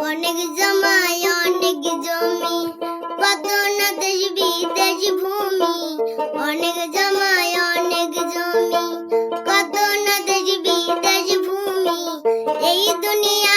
অনেক জমায় অনেক জমি কত না দেশ, বিদেশ ভূমি। অনেক জমায় অনেক জমি কত না দেশ, বিদেশ ভূমি। এই দুনিয়া